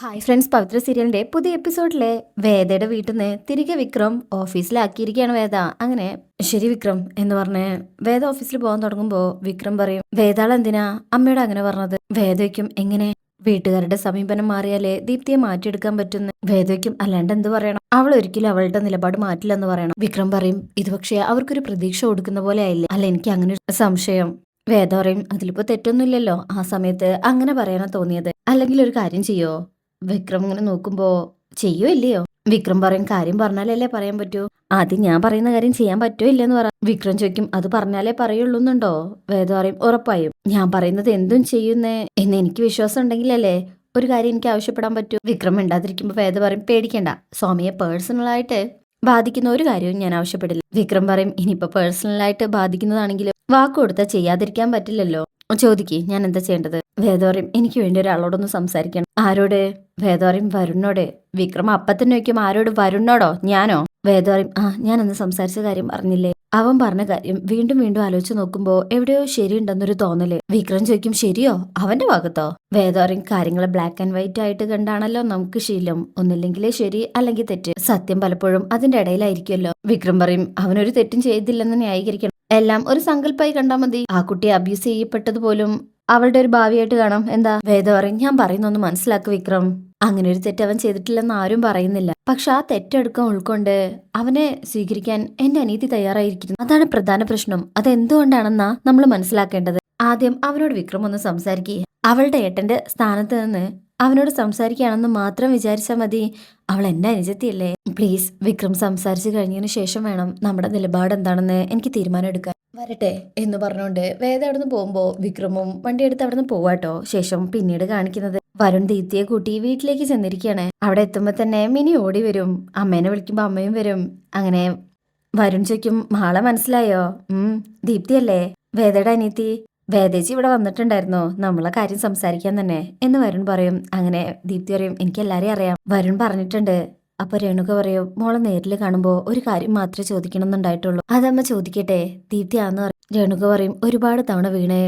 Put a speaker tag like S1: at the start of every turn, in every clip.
S1: Hi friends പവിത്ര സീരിയലിന്റെ പുതിയ എപ്പിസോഡിലെ വേദയുടെ വീട്ടിൽ നിന്ന് തിരികെ വിക്രം ഓഫീസിലാക്കിയിരിക്കുകയാണ് വേദ. അങ്ങനെ ശരി വിക്രം എന്ന് പറഞ്ഞ് വേദ ഓഫീസിൽ പോകാൻ തുടങ്ങുമ്പോൾ വിക്രം പറയും വേദാൾ എന്തിനാ അമ്മയോട് അങ്ങനെ പറഞ്ഞത്? വേദയ്ക്കും എങ്ങനെ? വീട്ടുകാരുടെ സമീപനം മാറിയാലേ ദീപ്തിയെ മാറ്റിയെടുക്കാൻ പറ്റുന്ന? വേദയ്ക്കും അല്ലാണ്ട് എന്ത് പറയണം? അവൾ ഒരിക്കലും അവളുടെ നിലപാട് മാറ്റില്ലെന്ന് പറയണം. വിക്രം പറയും ഇത് പക്ഷേ അവർക്കൊരു പ്രതീക്ഷ കൊടുക്കുന്ന പോലെ ആയില്ലേ? അല്ല എനിക്ക് അങ്ങനെ സംശയം. വേദ പറയും അതിലിപ്പോ തെറ്റൊന്നുമില്ലല്ലോ. ആ സമയത്ത് അങ്ങനെ പറയാനാ തോന്നിയത്. അല്ലെങ്കിൽ ഒരു കാര്യം ചെയ്യോ? വിക്രം ഇങ്ങനെ നോക്കുമ്പോ ചെയ്യോ ഇല്ലയോ വിക്രം പറയും കാര്യം പറഞ്ഞാലല്ലേ പറയാൻ പറ്റൂ? അത് ഞാൻ പറയുന്ന കാര്യം ചെയ്യാൻ പറ്റോ ഇല്ലെന്ന് പറ. വിക്രം ചോദിക്കും അത് പറഞ്ഞാലേ പറയുള്ളൂന്നുണ്ടോ? വേദ പറയും ഉറപ്പായും. ഞാൻ പറയുന്നത് എന്തും ചെയ്യുന്നേ? എന്ന് എനിക്ക് വിശ്വാസം ഉണ്ടെങ്കിലല്ലേ ഒരു കാര്യം എനിക്ക് ആവശ്യപ്പെടാൻ പറ്റൂ. വിക്രം മിണ്ടാതിരിക്കുമ്പോ വേദ പറയും പേടിക്കണ്ട. സ്വാമിയെ പേഴ്സണലായിട്ട് ബാധിക്കുന്ന ഒരു കാര്യവും ഞാൻ ആവശ്യപ്പെടില്ല. വിക്രം പറയും ഇനിയിപ്പോ പേഴ്സണലായിട്ട് ബാധിക്കുന്നതാണെങ്കിലും വാക്ക് കൊടുത്താൽ ചെയ്യാതിരിക്കാൻ പറ്റില്ലല്ലോ. ചോദിക്ക് ഞാൻ എന്താ ചെയ്യേണ്ടത്? വേദ എനിക്ക് വേണ്ടി ഒരാളോടൊന്ന് സംസാരിക്കണം. ആരോട്? വേദ വരുണോടെ വിക്രം അപ്പത്തന്നെ വയ്ക്കും ആരോട്? വരുണോടോ ഞാനോ? വേദ ആ ആ ഞാനന്ന് സംസാരിച്ച കാര്യം പറഞ്ഞില്ലേ? അവൻ പറഞ്ഞ കാര്യം വീണ്ടും വീണ്ടും ആലോചിച്ച് നോക്കുമ്പോ എവിടെയോ ശരിയുണ്ടെന്നൊരു തോന്നൽ. വിക്രം ചോദിക്കും ശരിയോ? അവന്റെ ഭാഗത്തോ? വേദോരം കാര്യങ്ങൾ ബ്ലാക്ക് ആൻഡ് വൈറ്റ് ആയിട്ട് കണ്ടാണല്ലോ നമുക്ക് ശീലം. ഒന്നില്ലെങ്കിലേ ശരി അല്ലെങ്കിൽ തെറ്റ്. സത്യം പലപ്പോഴും അതിന്റെ ഇടയിലായിരിക്കുമല്ലോ. വിക്രം പറയും അവനൊരു തെറ്റും ചെയ്തില്ലെന്ന് ന്യായീകരിക്കണം. എല്ലാം ഒരു സങ്കല്പമായി കണ്ടാൽ മതി. ആ കുട്ടി അബ്യൂസ് ചെയ്യപ്പെട്ടത് പോലും അവളുടെ ഒരു ഭാവിയായിട്ട് കാണാം. എന്താ? വേദ പറയും ഞാൻ പറയുന്നൊന്ന് മനസ്സിലാക്ക് വിക്രം. അങ്ങനെ ഒരു തെറ്റ് അവൻ ചെയ്തിട്ടില്ലെന്ന് ആരും പറയുന്നില്ല. പക്ഷെ ആ തെറ്റെടുക്കം ഉൾക്കൊണ്ട് അവനെ സ്വീകരിക്കാൻ എന്റെ അനീതി തയ്യാറായിരിക്കുന്നു. അതാണ് പ്രധാന പ്രശ്നം. അതെന്തുകൊണ്ടാണെന്നാ നമ്മൾ മനസ്സിലാക്കേണ്ടത്? ആദ്യം അവനോട് വിക്രം ഒന്ന് സംസാരിക്കുക അവളുടെ ഏട്ടന്റെ സ്ഥാനത്ത് നിന്ന് അവനോട് സംസാരിക്കുകയാണെന്ന് മാത്രം വിചാരിച്ചാൽ മതി. അവൾ എന്നെ അനുജത്തിയല്ലേ? പ്ലീസ് വിക്രം സംസാരിച്ചു കഴിഞ്ഞതിന് ശേഷം വേണം നമ്മുടെ നിലപാട് എന്താണെന്ന് എനിക്ക് തീരുമാനം എടുക്കാൻ വരട്ടെ എന്ന് പറഞ്ഞുകൊണ്ട് വേദ അവിടുന്ന് പോകുമ്പോ വിക്രമും വണ്ടി എടുത്ത് അവിടുന്ന് പോവാട്ടോ. ശേഷം പിന്നീട് കാണിക്കുന്നത് വരുൺ ദീപ്തിയെ കൂട്ടി വീട്ടിലേക്ക് ചെന്നിരിക്കുകയാണ് അവിടെ എത്തുമ്പോൾ തന്നെ മിനി ഓടി വരും. അമ്മേനെ വിളിക്കുമ്പോ അമ്മയും വരും. അങ്ങനെ വരുൺ ചോദിക്കും മാളെ മനസ്സിലായോ? ഉം ദീപ്തിയല്ലേ? വേദയുടെ അനിയത്തി. വേദേജി ഇവിടെ വന്നിട്ടുണ്ടായിരുന്നോ? നമ്മളെ കാര്യം സംസാരിക്കാൻ തന്നെ. എന്ന് വരുൺ പറയും. അങ്ങനെ ദീപ്തി പറയും എനിക്ക് എല്ലാരെയും അറിയാം. വരുൺ പറഞ്ഞിട്ടുണ്ട് അപ്പൊ രേണുക പറയും മോളെ നേരിൽ കാണുമ്പോ ഒരു കാര്യം മാത്രമേ ചോദിക്കണം എന്നുണ്ടായിട്ടുള്ളൂ അതമ്മ ചോദിക്കട്ടെ ദീപ്തിയാന്ന് പറയും. രേണുക പറയും ഒരുപാട് തവണ വീണേ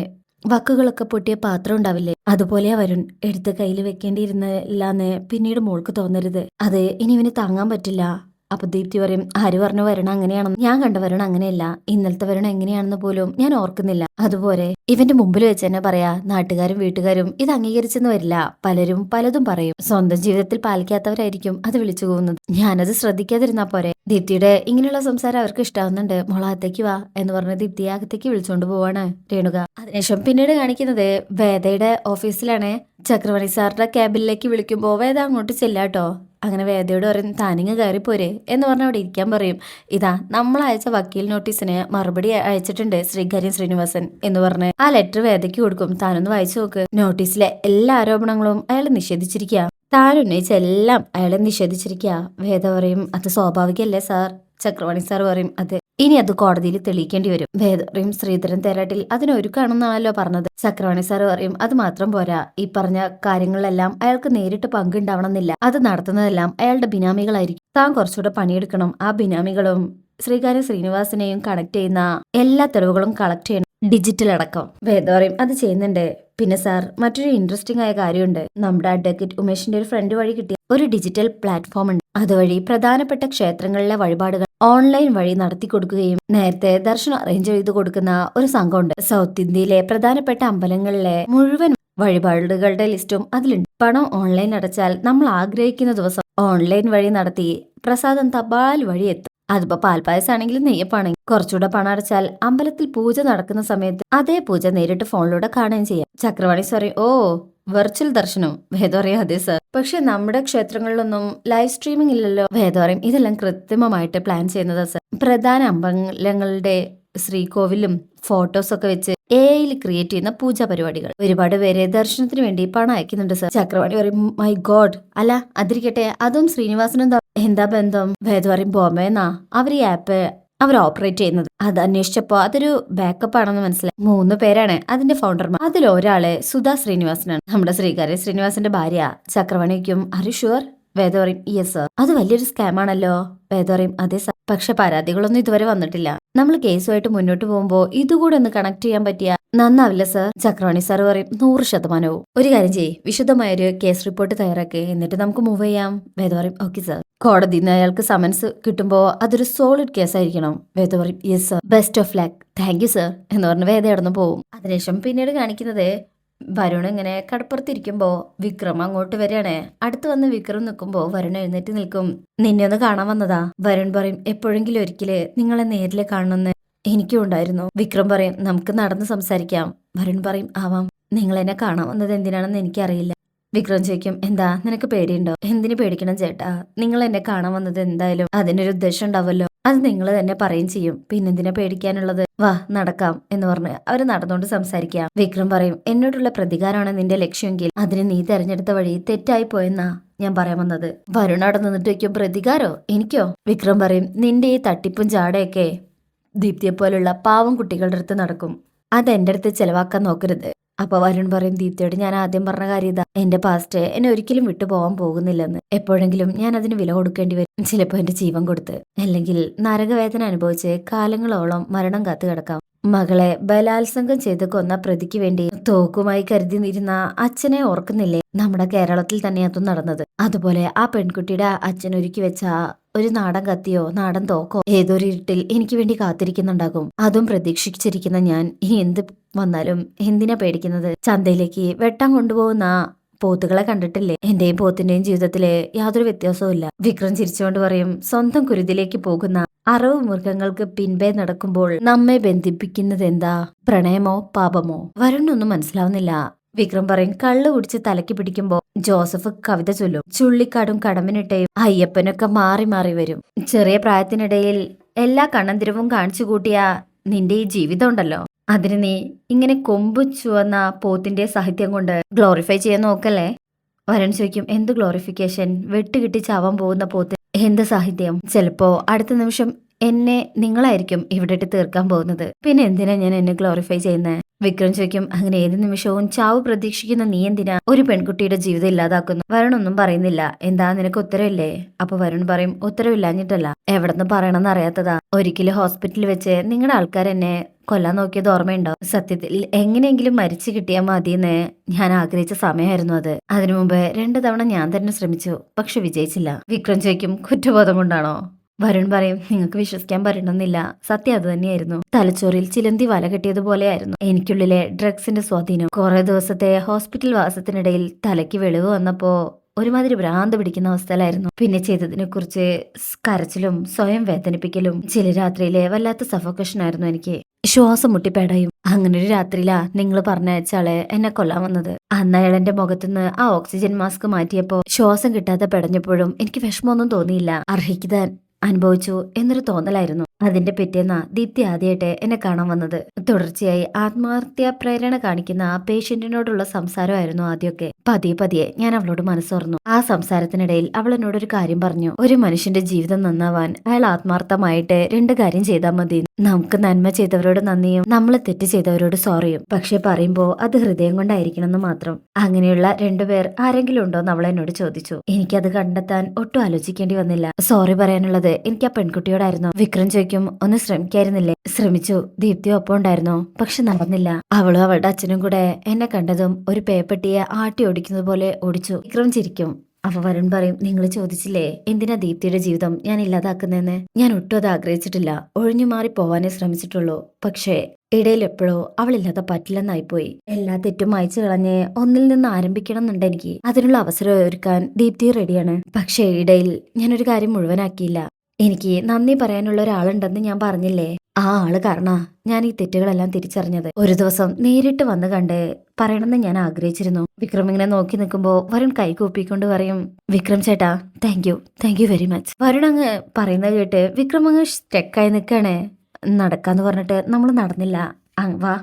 S1: വക്കുകളൊക്കെ പൊട്ടിയ പാത്രം ഉണ്ടാവില്ലേ? അതുപോലെയാ വരുൺ എടുത്ത് കയ്യിൽ വെക്കേണ്ടിയിരുന്നില്ലാന്ന് പിന്നീട് മോൾക്ക് തോന്നരുത്. അത് ഇനി ഇവന് താങ്ങാൻ പറ്റില്ല. അപ്പൊ ദീപ്തി പറയും ഹരി പറഞ്ഞ വരണം അങ്ങനെയാണെന്ന്? ഞാൻ കണ്ട വരണം അങ്ങനെയല്ല. ഇന്നലത്തെ വരണം എങ്ങനെയാണെന്ന് പോലും ഞാൻ ഓർക്കുന്നില്ല. അതുപോലെ ഇവന്റെ മുമ്പിൽ വെച്ച് തന്നെ പറയാ നാട്ടുകാരും വീട്ടുകാരും ഇത് അംഗീകരിച്ചെന്ന് വരില്ല. പലരും പലതും പറയും. സ്വന്തം ജീവിതത്തിൽ പാലിക്കാത്തവരായിരിക്കും അത് വിളിച്ചു പോകുന്നത് ഞാനത് ശ്രദ്ധിക്കാതിരുന്നാ പോരെ. ദീപ്തിയുടെ ഇങ്ങനെയുള്ള സംസാരം അവർക്ക് ഇഷ്ടാവുന്നുണ്ട്. മുളകത്തേക്ക് വാ എന്ന് പറഞ്ഞ് ദീപ്തി അകത്തേക്ക് വിളിച്ചുകൊണ്ട് പോവാണ് രേണുക. അതിനുശേഷം പിന്നീട് കാണിക്കുന്നത് വേദയുടെ ഓഫീസിലാണ്. ചക്രവർത്തി സാറിന്റെ ക്യാബിനിലേക്ക് വിളിക്കുമ്പോൾ വേദ അങ്ങോട്ട് ചെല്ലാട്ടോ. അങ്ങനെ വേദയോട് പറയും താനിങ്ങ് കയറിപ്പോരെ എന്ന് പറഞ്ഞ് അവിടെ ഇരിക്കാൻ പറയും. ഇതാ നമ്മൾ അയച്ച വക്കീൽ നോട്ടീസിന് മറുപടി അയച്ചിട്ടുണ്ട് ശ്രീകാര്യം ശ്രീനിവാസൻ എന്ന് പറഞ്ഞ്. ആ ലെറ്റർ വേദയ്ക്ക് കൊടുക്കും. താനൊന്ന് വായിച്ചു നോക്ക്. നോട്ടീസിലെ എല്ലാ ആരോപണങ്ങളും അയാൾ നിഷേധിച്ചിരിക്കുക താൻ ഉന്നയിച്ച എല്ലാം അയാളെ നിഷേധിച്ചിരിക്കുക വേദ പറയും അത് സ്വാഭാവികല്ലേ സാർ? ചക്രവാണി സാർ പറയും അത്. ഇനി അത് കോടതിയിൽ തെളിയിക്കേണ്ടി വരും. വേദറിയും ശ്രീധരൻ തേരാട്ടിൽ അതിനൊരുക്കാണെന്നാണല്ലോ പറഞ്ഞത്. ചക്രവാണി സാർ പറയും അത് മാത്രം പോരാ. ഈ പറഞ്ഞ കാര്യങ്ങളെല്ലാം അയാൾക്ക് നേരിട്ട് പങ്കുണ്ടാവണമെന്നില്ല. അത് നടത്തുന്നതെല്ലാം അയാളുടെ ബിനാമികളായിരിക്കും. താൻ കുറച്ചുകൂടെ പണിയെടുക്കണം. ആ ബിനാമികളും ശ്രീകാര്യ ശ്രീനിവാസിനെയും കണക്ട് ചെയ്യുന്ന എല്ലാ തെളിവുകളും കളക്ട് ചെയ്യണം. ഡിജിറ്റൽ അടക്കം വേദ പറയും അത് ചെയ്യുന്നുണ്ട്. പിന്നെ സാർ മറ്റൊരു ഇൻട്രസ്റ്റിംഗ് ആയ കാര്യമുണ്ട്. നമ്മുടെ അഡ്വക്കേറ്റ് ഉമേഷിന്റെ ഒരു ഫ്രണ്ട് വഴി കിട്ടിയ ഒരു ഡിജിറ്റൽ പ്ലാറ്റ്ഫോം ഉണ്ട്. അതുവഴി പ്രധാനപ്പെട്ട ക്ഷേത്രങ്ങളിലെ വഴിപാടുകൾ ഓൺലൈൻ വഴി നടത്തി കൊടുക്കുകയും നേരത്തെ ദർശനം അറേഞ്ച് ചെയ്ത് കൊടുക്കുന്ന ഒരു സംഘമുണ്ട് സൗത്ത് ഇന്ത്യയിലെ പ്രധാനപ്പെട്ട അമ്പലങ്ങളിലെ മുഴുവൻ വഴിപാടുകളുടെ ലിസ്റ്റും അതിലുണ്ട്. പണം ഓൺലൈൻ അടച്ചാൽ നമ്മൾ ആഗ്രഹിക്കുന്ന ദിവസം ഓൺലൈൻ വഴി നടത്തി പ്രസാദം തപാൽ വഴി എത്തും. അതിപ്പോ പാൽപ്പായസാണെങ്കിലും നെയ്യപ്പാണെങ്കിൽ കുറച്ചുകൂടെ പണം അടച്ചാൽ അമ്പലത്തിൽ പൂജ നടക്കുന്ന സമയത്ത് അതേ പൂജ നേരിട്ട് ഫോണിലൂടെ കാണുകയും ചെയ്യാം. ചക്രവാണി സാറി ഓ വെർച്വൽ ദർശനം. വേദം അറിയാം അതെ സർ പക്ഷെ നമ്മുടെ ക്ഷേത്രങ്ങളിലൊന്നും ലൈവ് സ്ട്രീമിംഗ് ഇല്ലല്ലോ. വേദം അറിയും. ഇതെല്ലാം കൃത്രിമമായിട്ട് പ്ലാൻ ചെയ്യുന്നതാ സർ പ്രധാന അമ്പലങ്ങളുടെ ശ്രീകോവിലും ഫോട്ടോസ് ഒക്കെ വെച്ച് എ ഐയിൽ ക്രിയേറ്റ് ചെയ്യുന്ന പൂജാ പരിപാടികൾ. ഒരുപാട് പേരെ ദർശനത്തിന് വേണ്ടി പണം അയക്കുന്നുണ്ട് സർ ചക്രവാണി പറയും മൈ ഗോഡ് അല്ല അതിരിക്കട്ടെ. അതും ശ്രീനിവാസനും എന്താ ബന്ധം? വേദ പറയും ബോംബെന്നാ. അവർ ഈ ആപ്പ് അവർ ഓപ്പറേറ്റ് ചെയ്യുന്നത്. അത് അന്വേഷിച്ചപ്പോ അതൊരു ബാക്കപ്പ് ആണെന്ന് മനസ്സിലായി. മൂന്ന് പേരാണ് അതിന്റെ ഫൗണ്ടർമാർ അതിൽ ഒരാൾ സുധാ ശ്രീനിവാസനാണ്. നമ്മുടെ ശ്രീകാര്യ ശ്രീനിവാസന്റെ ഭാര്യ. ചക്രവാണിക്കും അറി ഷുവർ വേദ പറയും യെസ് സർ അത് വലിയൊരു സ്കാം ആണല്ലോ. വേദ പറയും അതെ സർ പക്ഷെ പരാതികളൊന്നും ഇതുവരെ വന്നിട്ടില്ല. നമ്മൾ കേസുമായിട്ട് മുന്നോട്ട് പോകുമ്പോൾ ഇതുകൂടെ ഒന്ന് കണക്ട് ചെയ്യാൻ പറ്റിയ നന്നാവില്ല സർ ചക്രവാണി സാർ പറയും നൂറ് ശതമാനവും. ഒരു കാര്യം ചെയ്യ് വിശുദ്ധമായൊരു കേസ് റിപ്പോർട്ട് തയ്യാറാക്കി. എന്നിട്ട് നമുക്ക് മൂവ് ചെയ്യാം. വേദ പറയും ഓക്കെ സർ കോടതിയിൽ നിന്ന് അയാൾക്ക് സമൻസ് കിട്ടുമ്പോ അതൊരു സോളിഡ് കേസ് ആയിരിക്കണം. വേദ പറയും yes sir best of luck thank you sir എന്ന് പറഞ്ഞ് വേദ അടന്നു പോവും. അതിനുശേഷം പിന്നീട് കാണിക്കുന്നത് വരുൺ ഇങ്ങനെ കടപ്പുറത്തിരിക്കുമ്പോൾ വിക്രം അങ്ങോട്ട് വരികയാണ്. അടുത്ത് വന്ന് വിക്രം നിൽക്കുമ്പോൾ വരുൺ എഴുന്നേറ്റ് നിൽക്കും. നിന്നെ ഒന്ന് കാണാൻ വന്നതാ. വരുൺ പറയും എപ്പോഴെങ്കിലും ഒരിക്കൽ നിങ്ങളെ നേരിൽ കാണണമെന്ന് എനിക്കും ഉണ്ടായിരുന്നു. വിക്രം പറയും നമുക്ക് നടന്ന് സംസാരിക്കാം. വരുൺ പറയും ആവാം. നിങ്ങൾ എന്നെ കാണാൻ വന്നത് എന്തിനാണെന്ന് എനിക്കറിയില്ല. വിക്രം ചോദിക്കും എന്താ? നിനക്ക് പേടിയുണ്ടോ? എന്തിനു പേടിക്കണം ചേട്ടാ? നിങ്ങൾ എന്നെ കാണാൻ വന്നത് എന്തായാലും അതിനൊരു ഉദ്ദേശം ഉണ്ടാവല്ലോ. അത് നിങ്ങൾ തന്നെ പറയും ചെയ്യും. പിന്നെന്തിനാ പേടിക്കാനുള്ളത്? വാ നടക്കാം എന്ന് പറഞ്ഞ് അവർ നടന്നുകൊണ്ട് സംസാരിക്കാം. വിക്രം പറയും എന്നോടുള്ള പ്രതികാരമാണ് നിന്റെ ലക്ഷ്യമെങ്കിൽ അതിന് നീ തെരഞ്ഞെടുത്ത വഴി തെറ്റായി പോയെന്നാ ഞാൻ പറയാൻ വന്നത്. വരുൺ അവിടെ നിന്നിട്ട് വയ്ക്കും? പ്രതികാരോ? എനിക്കോ? വിക്രം പറയും നിന്റെ ഈ തട്ടിപ്പും ചാടയൊക്കെ ദീപ്തിയെ പോലുള്ള പാവം കുട്ടികളുടെ അടുത്ത് നടക്കും. അത് എന്റെ അടുത്ത് ചെലവാക്കാൻ നോക്കരുത്. അപ്പൊ വരുൺ പറയും ദീപ്തിയോട് ഞാൻ ആദ്യം പറഞ്ഞ കാര്യം ഇതാ. എന്റെ പാസ്റ്റ് എന്നെ ഒരിക്കലും വിട്ടു പോകാൻ പോകുന്നില്ലെന്ന്. എപ്പോഴെങ്കിലും ഞാൻ അതിന് വില കൊടുക്കേണ്ടി വരും. ചിലപ്പോൾ എന്റെ ജീവൻ കൊടുത്ത്. അല്ലെങ്കിൽ നരകവേദന അനുഭവിച്ച് കാലങ്ങളോളം മരണം കാത്തു കിടക്കാം മകളെ ബലാത്സംഗം ചെയ്ത് കൊന്ന പ്രതിക്ക് വേണ്ടി തോക്കുമായി കരുതി നിരുന്ന അച്ഛനെ ഓർക്കുന്നില്ലേ? നമ്മുടെ കേരളത്തിൽ തന്നെ അതും നടന്നത്. അതുപോലെ ആ പെൺകുട്ടിയുടെ അച്ഛൻ ഒരുക്കി വെച്ച ഒരു നാടൻ കത്തിയോ നാടൻ തോക്കോ ഏതൊരു ഇരുട്ടിൽ എനിക്ക് വേണ്ടി കാത്തിരിക്കുന്നുണ്ടാകും. അതും പ്രതീക്ഷിച്ചിരിക്കുന്ന ഞാൻ എന്ത് വന്നാലും എന്തിനാ പേടിക്കുന്നത്? ചന്തയിലേക്ക് വെട്ടം കൊണ്ടുപോകുന്ന പോത്തുകളെ കണ്ടിട്ടില്ലേ? എന്റെയും പോത്തിന്റെയും ജീവിതത്തിലെ യാതൊരു വ്യത്യാസവും ഇല്ല. വിക്രം ചിരിച്ചുകൊണ്ട് പറയും സ്വന്തം കുരുതിലേക്ക് പോകുന്ന അറവ് മൃഗങ്ങൾക്ക് പിൻപേ നടക്കുമ്പോൾ നമ്മെ ബന്ധിപ്പിക്കുന്നത് എന്താ പ്രണയമോ പാപമോ? വരുണൊന്നും മനസ്സിലാവുന്നില്ല. വിക്രം പറയും കള്ളു കുടിച്ച് തലയ്ക്ക് പിടിക്കുമ്പോ ജോസഫ് കവിത ചൊല്ലും. ചുള്ളിക്കാടും കടമ്പിനിട്ടയും അയ്യപ്പനൊക്കെ മാറി മാറി വരും. ചെറിയ പ്രായത്തിനിടയിൽ എല്ലാ കണ്ണന്തിരവും കാണിച്ചു കൂട്ടിയ നിന്റെ ഈ ജീവിതം ഉണ്ടല്ലോ. അതിന് നീ ഇങ്ങനെ കൊമ്പ് ചുവന്ന പോത്തിന്റെ സാഹിത്യം കൊണ്ട് ഗ്ലോറിഫൈ ചെയ്യാൻ നോക്കല്ലേ? വരൻ ചോദിക്കും എന്ത് ഗ്ലോറിഫിക്കേഷൻ വെട്ടുകിട്ടി ചാവാൻ പോകുന്ന പോത്തിന് എന്ത് സാഹിത്യം? ചിലപ്പോ അടുത്ത നിമിഷം എന്നെ നിങ്ങളായിരിക്കും ഇവിടെട്ട് തീർക്കാൻ പോകുന്നത്. പിന്നെ എന്തിനാ ഞാൻ എന്നെ ഗ്ലോറിഫൈ ചെയ്യുന്നത് വിക്രം ചോദിക്കും അങ്ങനെ ഏത് നിമിഷവും ചാവ് പ്രതീക്ഷിക്കുന്ന നീ എന്തിനാ ഒരു പെൺകുട്ടിയുടെ ജീവിതം ഇല്ലാതാക്കുന്നു? വരണൊന്നും പറയുന്നില്ല. എന്താ നിനക്ക് ഉത്തരവില്ലേ? അപ്പൊ വരുൺ പറയും ഉത്തരവില്ലാഞ്ഞിട്ടല്ല. എവിടെന്ന് പറയണമെന്ന് അറിയാത്തതാ. ഒരിക്കലും ഹോസ്പിറ്റലിൽ വെച്ച് നിങ്ങളുടെ ആൾക്കാർ എന്നെ കൊല്ലാൻ നോക്കിയത് ഓർമ്മയുണ്ടോ? സത്യത്തിൽ എങ്ങനെയെങ്കിലും മരിച്ചു കിട്ടിയാൽ മതിയെന്ന് ഞാൻ ആഗ്രഹിച്ച സമയമായിരുന്നു അത്. അതിനു മുമ്പ് രണ്ടു തവണ ഞാൻ തന്നെ ശ്രമിച്ചു പക്ഷെ വിജയിച്ചില്ല. വിക്രം ചോദിക്കും കുറ്റബോധം കൊണ്ടാണോ? വരുൺ പറയും നിങ്ങൾക്ക് വിശ്വസിക്കാൻ പറ്റണമെന്നില്ല. സത്യം അത് തന്നെയായിരുന്നു. തലച്ചോറിൽ ചിലന്തി വല കെട്ടിയതുപോലെയായിരുന്നു. എനിക്കുള്ളിലെ ഡ്രഗ്സിന്റെ സ്വാധീനം. കുറെ ദിവസത്തെ ഹോസ്പിറ്റൽ വാസത്തിനിടയിൽ തലയ്ക്ക് വെളിവ് വന്നപ്പോ ഒരുമാതിരി ഭ്രാന്ത് പിടിക്കുന്ന അവസ്ഥയിലായിരുന്നു. പിന്നെ ചെയ്തതിനെ കുറിച്ച് കരച്ചിലും സ്വയം വേദനിപ്പിക്കലും ചില രാത്രിയിലെ വല്ലാത്ത സഫോക്കേഷൻ ആയിരുന്നു എനിക്ക്. ശ്വാസം മുട്ടിപ്പേടയും. അങ്ങനെ ഒരു രാത്രിയിലാ നിങ്ങൾ പറഞ്ഞയച്ചാളെ എന്നെ കൊല്ലാൻ വന്നത്. അന്ന് അയാൾ എന്റെ മുഖത്തുനിന്ന് ആ ഓക്സിജൻ മാസ്ക് മാറ്റിയപ്പോ ശ്വാസം കിട്ടാതെ പെടഞ്ഞപ്പോഴും എനിക്ക് വിഷമമൊന്നും തോന്നിയില്ല. അർഹിക്കാൻ അനുഭവിച്ചു എന്നൊരു തോന്നലായിരുന്നു. അതിന്റെ പിറ്റേന്ന ദീപ്തി ആദ്യമായിട്ട് എന്നെ കാണാൻ വന്നത്. തുടർച്ചയായി ആത്മഹത്യാ പ്രേരണ കാണിക്കുന്ന ആ പേഷ്യന്റിനോടുള്ള സംസാരമായിരുന്നു ആദ്യമൊക്കെ. പതിയെ പതിയെ ഞാൻ അവളോട് മനസ്സോർന്നു. ആ സംസാരത്തിനിടയിൽ അവൾ എന്നോടൊരു കാര്യം പറഞ്ഞു. ഒരു മനുഷ്യന്റെ ജീവിതം നന്നാവാൻ അയാൾ ആത്മാർത്ഥമായിട്ട് രണ്ട് കാര്യം ചെയ്താൽ മതി. നമുക്ക് നന്മ ചെയ്തവരോട് നന്ദിയും നമ്മൾ തെറ്റ് ചെയ്തവരോട് സോറിയും. പക്ഷെ പറയുമ്പോ അത് ഹൃദയം കൊണ്ടായിരിക്കണം എന്ന് മാത്രം. അങ്ങനെയുള്ള രണ്ടുപേർ ആരെങ്കിലും ഉണ്ടോ എന്ന് അവൾ എന്നോട് ചോദിച്ചു. എനിക്കത് കണ്ടെത്താൻ ഒട്ടും ആലോചിക്കേണ്ടി വന്നില്ല. സോറി പറയാനുള്ളത് എനിക്ക് ആ പെൺകുട്ടിയോടായിരുന്നു. വിക്രം ചോദിക്കും ഒന്ന് ശ്രമിക്കായിരുന്നില്ലേ? ശ്രമിച്ചു. ദീപ്തി ഒപ്പം ഉണ്ടായിരുന്നു. പക്ഷെ നടന്നില്ല. അവളും അവളുടെ അച്ഛനും കൂടെ എന്നെ കണ്ടതും ഒരു പേപ്പട്ടിയെ ആട്ടി ഓടിക്കുന്നത് പോലെ ഓടിച്ചു. വിക്രം ചിരിക്കും. അപ്പൊ വരുൺ പറയും നിങ്ങൾ ചോദിച്ചില്ലേ എന്തിനാ ദീപ്തിയുടെ ജീവിതം ഞാൻ ഇല്ലാതാക്കുന്നതെന്ന്? ഞാൻ ഒട്ടും അത് ആഗ്രഹിച്ചിട്ടില്ല. ഒഴിഞ്ഞു മാറി പോവാനേ ശ്രമിച്ചിട്ടുള്ളൂ. പക്ഷേ ഇടയിൽ എപ്പോഴോ അവളില്ലാതെ പറ്റില്ലെന്നായിപ്പോയി. എല്ലാ തെറ്റും അയച്ചു കളഞ്ഞ് ഒന്നിൽ നിന്ന് ആരംഭിക്കണം എന്നുണ്ട് എനിക്ക്. അതിനുള്ള അവസരം ഒരുക്കാൻ ദീപ്തി റെഡിയാണ്. പക്ഷേ ഇടയിൽ ഞാനൊരു കാര്യം മുഴുവനാക്കിയില്ല. എനിക്ക് നന്ദി പറയാനുള്ള ഒരാളുണ്ടെന്ന് ഞാൻ പറഞ്ഞില്ലേ? ആ ആൾ കാരണ ഞാൻ ഈ തെറ്റുകളെല്ലാം തിരിച്ചറിഞ്ഞത്. ഒരു ദിവസം നേരിട്ട് വന്ന് കണ്ട് പറയണമെന്ന് ഞാൻ ആഗ്രഹിച്ചിരുന്നു. വിക്രം ഇങ്ങനെ നോക്കി നിൽക്കുമ്പോൾ വരുൺ കൈ കൂപ്പിക്കൊണ്ട് പറയും വിക്രം ചേട്ടാ thank you thank you very much Varun അങ്ങ് പറയുന്നത് കേട്ട് വിക്രം അങ്ങ് സ്റ്റെക്കായി നിൽക്കാണ് നടക്കാന്ന് പറഞ്ഞിട്ട് നമ്മൾ നടന്നില്ല. വാ.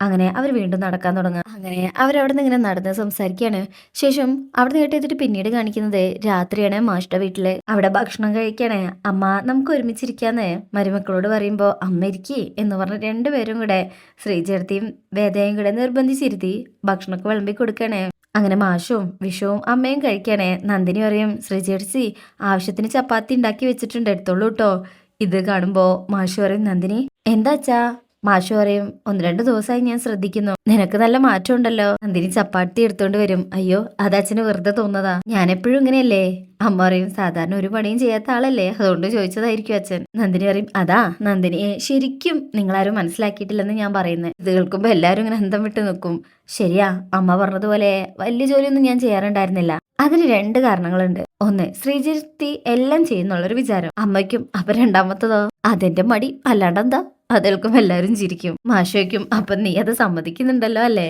S1: അങ്ങനെ അവർ വീണ്ടും നടക്കാൻ തുടങ്ങുക. അങ്ങനെ അവരവിടെ നിന്ന് ഇങ്ങനെ നടന്ന് സംസാരിക്കുകയാണ്. ശേഷം അവിടെ നിന്ന് കേട്ടെത്തിട്ട് പിന്നീട് കാണിക്കുന്നത് രാത്രിയാണ് മാഷ്ട വീട്ടിൽ. അവിടെ ഭക്ഷണം കഴിക്കണേ. അമ്മ നമുക്ക് ഒരുമിച്ചിരിക്കാന്ന്. മരുമക്കളോട് പറയുമ്പോൾ അമ്മ ഇരിക്കി എന്ന് പറഞ്ഞ രണ്ടുപേരും കൂടെ ശ്രീചേർത്തിയും വേദയും കൂടെ നിർബന്ധിച്ചിരുത്തി ഭക്ഷണമൊക്കെ വിളമ്പി കൊടുക്കണേ അങ്ങനെ മാഷും വിഷുവും അമ്മയും കഴിക്കണേ നന്ദിനി പറയും ശ്രീചേർച്ചി ആവശ്യത്തിന് ചപ്പാത്തി ഉണ്ടാക്കി വെച്ചിട്ടുണ്ട് എടുത്തോളൂ കേട്ടോ ഇത് കാണുമ്പോൾ മാഷു പറയും നന്ദിനി എന്താ അച്ഛാ? മാഷു പറയും ഒന്ന് രണ്ട് ദിവസമായി ഞാൻ ശ്രദ്ധിക്കുന്നു. നിനക്ക് നല്ല മാറ്റം ഉണ്ടല്ലോ നന്ദിനി ചപ്പാത്തി എടുത്തോണ്ട് വരും. അയ്യോ അത് അച്ഛന് വെറുതെ തോന്നതാ ഞാനെപ്പോഴും ഇങ്ങനെയല്ലേ? അമ്മ പറയും സാധാരണ ഒരു പണിയും ചെയ്യാത്ത ആളല്ലേ? അതുകൊണ്ട് ചോദിച്ചതായിരിക്കും അച്ഛൻ. നന്ദിനി പറയും അതാ നന്ദിനിയെ ശരിക്കും നിങ്ങളാരും മനസ്സിലാക്കിയിട്ടില്ലെന്ന് ഞാൻ പറയുന്നത് ഇത് കേൾക്കുമ്പോ എല്ലാരും ഇങ്ങനെ അന്തം വിട്ട് നിൽക്കും ശരിയാ അമ്മ പറഞ്ഞതുപോലെ വലിയ ജോലിയൊന്നും ഞാൻ ചെയ്യാറുണ്ടായിരുന്നില്ല. അതിന് രണ്ട് കാരണങ്ങളുണ്ട്. ഒന്ന് ശ്രീജിത്തി എല്ലാം ചെയ്യുന്നുള്ളൊരു വിചാരം. അമ്മയ്ക്കും അപ്പൊ രണ്ടാമത്തതോ? അതെന്റെ മടി. അല്ലാണ്ടെന്താ അതേൽക്കും എല്ലാരും ചിരിക്കും. മാഷോയ്ക്കും അപ്പൊ നീ അത് സമ്മതിക്കുന്നുണ്ടല്ലോ അല്ലേ?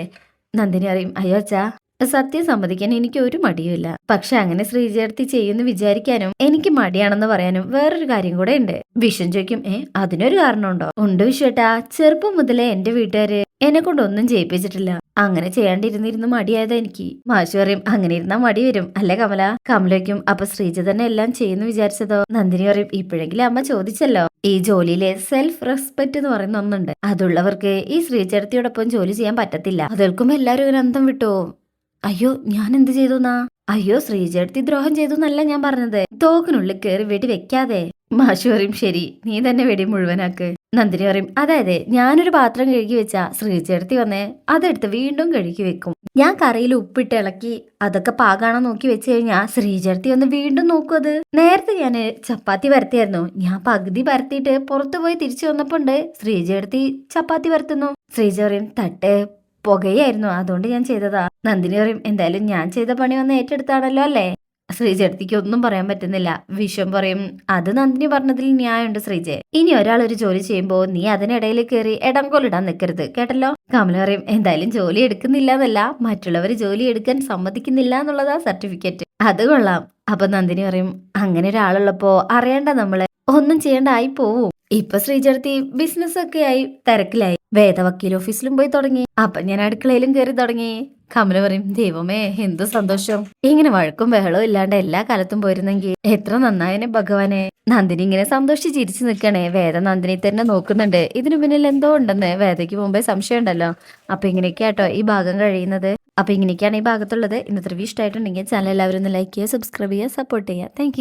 S1: നന്ദിനി അറിയും അയ്യോ അച്ഛാ സത്യം സമ്മതിക്കാൻ എനിക്ക് ഒരു മടിയുമില്ല. പക്ഷെ അങ്ങനെ ശ്രീചേർത്തി ചെയ്യുന്നു വിചാരിക്കാനും എനിക്ക് മടിയാണെന്ന് പറയാനും വേറൊരു കാര്യം കൂടെ ഉണ്ട്. വിഷം ചോദിക്കും ഏ അതിനൊരു കാരണമുണ്ടോ? ഉണ്ട് വിശ്വട്ടാ. ചെറുപ്പം മുതലേ എന്റെ വീട്ടുകാര് എന്നെ കൊണ്ടൊന്നും ചെയ്യിപ്പിച്ചിട്ടില്ല അങ്ങനെ ചെയ്യാണ്ടിരുന്നിരുന്ന് മടിയായത് എനിക്ക്. മാഷു പറയും അങ്ങനെ ഇരുന്നാ മടി വരും. അല്ലേ കമല? കമലയ്ക്കും അപ്പൊ ശ്രീജ തന്നെ എല്ലാം ചെയ്യുന്നു വിചാരിച്ചതോ? നന്ദിനി പറയും ഇപ്പോഴെങ്കിലും അമ്മ ചോദിച്ചല്ലോ. ഈ ജോലിയിലെ സെൽഫ് റെസ്പെക്ട് എന്ന് പറയുന്ന ഒന്നുണ്ട്. അതുള്ളവർക്ക് ഈ ശ്രീചേർത്തിയോടൊപ്പം ജോലി ചെയ്യാൻ പറ്റത്തില്ല. അതേൽക്കും എല്ലാവരും ഒരു അന്തം വിട്ടോ? അയ്യോ ഞാൻ എന്ത് ചെയ്തുന്നാ? അയ്യോ ശ്രീജേടത്തി ദ്രോഹം ചെയ്തു എന്നല്ല ഞാൻ പറഞ്ഞത്. തോക്കിനുള്ളിൽ കയറി വെടി വെക്കാതെ. മാഷു പറയും ശരി നീ തന്നെ വെടി മുഴുവനാക്ക്. നന്ദിനി പറയും അതായത് ഞാനൊരു പാത്രം കഴുകി വെച്ചാ ശ്രീചേർത്തി വന്നേ അതെടുത്ത് വീണ്ടും കഴുകി വെക്കും. ഞാൻ കറിയിൽ ഉപ്പിട്ട് ഇളക്കി അതൊക്കെ പാകാണോ നോക്കി വെച്ച് കഴിഞ്ഞാ ശ്രീചേർത്തി ഒന്ന് വീണ്ടും നോക്കും അത്. നേരത്തെ ഞാൻ ചപ്പാത്തി പരത്തിയായിരുന്നു. ഞാൻ പകുതി പരത്തിയിട്ട് പുറത്തു പോയി തിരിച്ചു വന്നപ്പോണ്ട് ശ്രീചേർത്തി ചപ്പാത്തി പരത്തുന്നു. ശ്രീജ പറയും തട്ട് പുകയായിരുന്നു. അതുകൊണ്ട് ഞാൻ ചെയ്തതാ. നന്ദിനി പറയും എന്തായാലും ഞാൻ ചെയ്ത പണി വന്ന് ഏറ്റെടുത്താണല്ലോ അല്ലേ? ശ്രീജേടത്തിക്ക് ഒന്നും പറയാൻ പറ്റുന്നില്ല. വിശ്വം പറയും അത് നന്ദിനി പറഞ്ഞതിൽ ന്യായമുണ്ട് ശ്രീജെ. ഇനി ഒരാൾ ഒരു ജോലി ചെയ്യുമ്പോൾ നീ അതിനിടയിൽ കയറി ഇടംകൊലിടാൻ നിൽക്കരുത് കേട്ടല്ലോ? കമല പറയും എന്തായാലും ജോലി എടുക്കുന്നില്ല എന്നല്ല മറ്റുള്ളവർ ജോലി എടുക്കാൻ സമ്മതിക്കുന്നില്ല എന്നുള്ളതാ സർട്ടിഫിക്കറ്റ്. അത് കൊള്ളാം. അപ്പൊ നന്ദിനി പറയും അങ്ങനെ ഒരാളുള്ളപ്പോ അറിയണ്ട നമ്മൾ. ഒന്നും ചെയ്യണ്ടായി പോവും. ഇപ്പൊ ശ്രീചേർത്തി ബിസിനസ് ഒക്കെ ആയി തിരക്കിലായി. വേദവക്കീൽ ഓഫീസിലും പോയി തുടങ്ങി. അപ്പൊ ഞാൻ അടുക്കളയിലും കയറി തുടങ്ങി. കമല പറയും ദൈവമേ എന്തു സന്തോഷം. ഇങ്ങനെ വഴക്കും ബഹളവും ഇല്ലാണ്ട് എല്ലാ കാലത്തും പോയിരുന്നെങ്കിൽ എത്ര നന്നായനെ ഭഗവാനെ. നന്ദിനി ഇങ്ങനെ സന്തോഷിച്ച് ചിരിച്ചു നിൽക്കണേ. വേദ നന്ദിനി തന്നെ നോക്കുന്നുണ്ട്. ഇതിനു പിന്നിൽ എന്തോ ഉണ്ടെന്ന് വേദയ്ക്ക് മുമ്പേ സംശയം ഉണ്ടല്ലോ അപ്പൊ ഇങ്ങനെയൊക്കെയാട്ടോ ഈ ഭാഗം കഴിയുന്നത്. അപ്പൊ ഇങ്ങനെയൊക്കെയാണ് ഈ ഭാഗത്തുള്ളത്. ഇന്നത്തെ റിവ്യൂ ഇഷ്ടമായിട്ടുണ്ടെങ്കിൽ ചാനൽ എല്ലാവരും ഒന്ന് ലൈക്ക് ചെയ്യുക സബ്സ്ക്രൈബ് ചെയ്യുക സപ്പോർട്ട് ചെയ്യുക. താങ്ക്